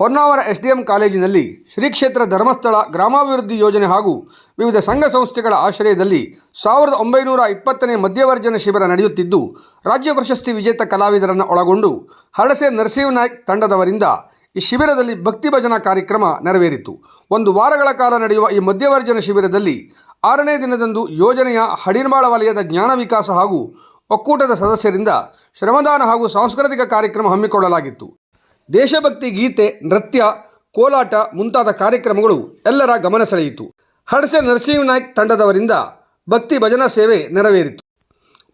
Honnavar M ಕಾಲೇಜಿನಲ್ಲಿ ಶ್ರೀ ಕ್ಷೇತ್ರ ಧರ್ಮಸ್ಥಳ ಗ್ರಾಮಾಭಿವೃದ್ಧಿ ಯೋಜನೆ ಹಾಗೂ ವಿವಿಧ ಸಂಘ ಸಂಸ್ಥೆಗಳ ಆಶ್ರಯದಲ್ಲಿ ಸಾವಿರದ ಒಂಬೈನೂರ ಇಪ್ಪತ್ತನೇ ಮಧ್ಯವರ್ಜನ ಶಿಬಿರ ನಡೆಯುತ್ತಿದ್ದು, ರಾಜ್ಯ ಪ್ರಶಸ್ತಿ ವಿಜೇತ ಕಲಾವಿದರನ್ನು ಒಳಗೊಂಡು ಹರಸೆ ನರಸಿಂಹ ನಾಯ್ಕ್ ತಂಡದವರಿಂದ ಈ ಶಿಬಿರದಲ್ಲಿ ಭಕ್ತಿ ಭಜನಾ ಕಾರ್ಯಕ್ರಮ ನೆರವೇರಿತು. ಒಂದು ವಾರಗಳ ಕಾಲ ನಡೆಯುವ ಈ ಮಧ್ಯವರ್ಜನ ಶಿಬಿರದಲ್ಲಿ ಆರನೇ ದಿನದಂದು ಯೋಜನೆಯ ಹಡಿರ್ಮಾಳ ವಲಯದ ಜ್ಞಾನ ವಿಕಾಸ ಹಾಗೂ ಒಕ್ಕೂಟದ ಸದಸ್ಯರಿಂದ ಶ್ರಮದಾನ ಹಾಗೂ ಸಾಂಸ್ಕೃತಿಕ ಕಾರ್ಯಕ್ರಮ ಹಮ್ಮಿಕೊಳ್ಳಲಾಗಿತ್ತು. ದೇಶಭಕ್ತಿ, ಗೀತೆ, ನೃತ್ಯ, ಕೋಲಾಟ ಮುಂತಾದ ಕಾರ್ಯಕ್ರಮಗಳು ಎಲ್ಲರ ಗಮನ ಸೆಳೆಯಿತು. ಹಡಸೆ ನರಸಿಂಹ ನಾಯ್ಕ್ ತಂಡದವರಿಂದ ಭಕ್ತಿ ಭಜನಾ ಸೇವೆ ನೆರವೇರಿತು.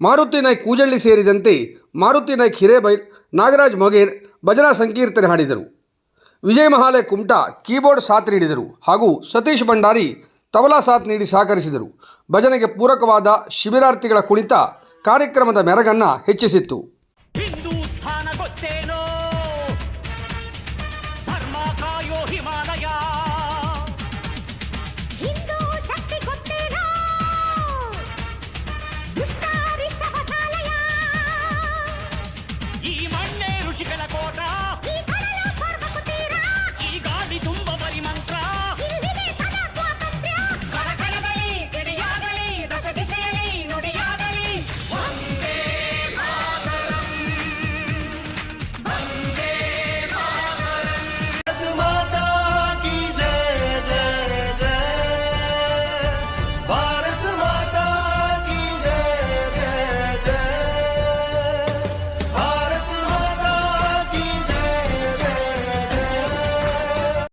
ಮಾರುತಿ ನಾಯ್ಕ್ ಕೂಜಳ್ಳಿ ಸೇರಿದಂತೆ ಮಾರುತಿ ನಾಯ್ಕ್ ಹಿರೇಬೈಲ್, ನಾಗರಾಜ್ ಮೊಗೇರ್ ಭಜನಾ ಸಂಕೀರ್ತನೆ ಹಾಡಿದರು. ವಿಜಯ್ ಮಹಾಲೆ ಕುಮಟಾ ಕೀಬೋರ್ಡ್ ಸಾಥ್ ನೀಡಿದರು ಹಾಗೂ ಸತೀಶ್ ಭಂಡಾರಿ ತಬಲಾ ಸಾಥ್ ನೀಡಿ ಸಹಕರಿಸಿದರು. ಭಜನೆಗೆ ಪೂರಕವಾದ ಶಿಬಿರಾರ್ಥಿಗಳ ಕುಣಿತ ಕಾರ್ಯಕ್ರಮದ ಮೆರಗನ್ನು ಹೆಚ್ಚಿಸಿತ್ತು. him on.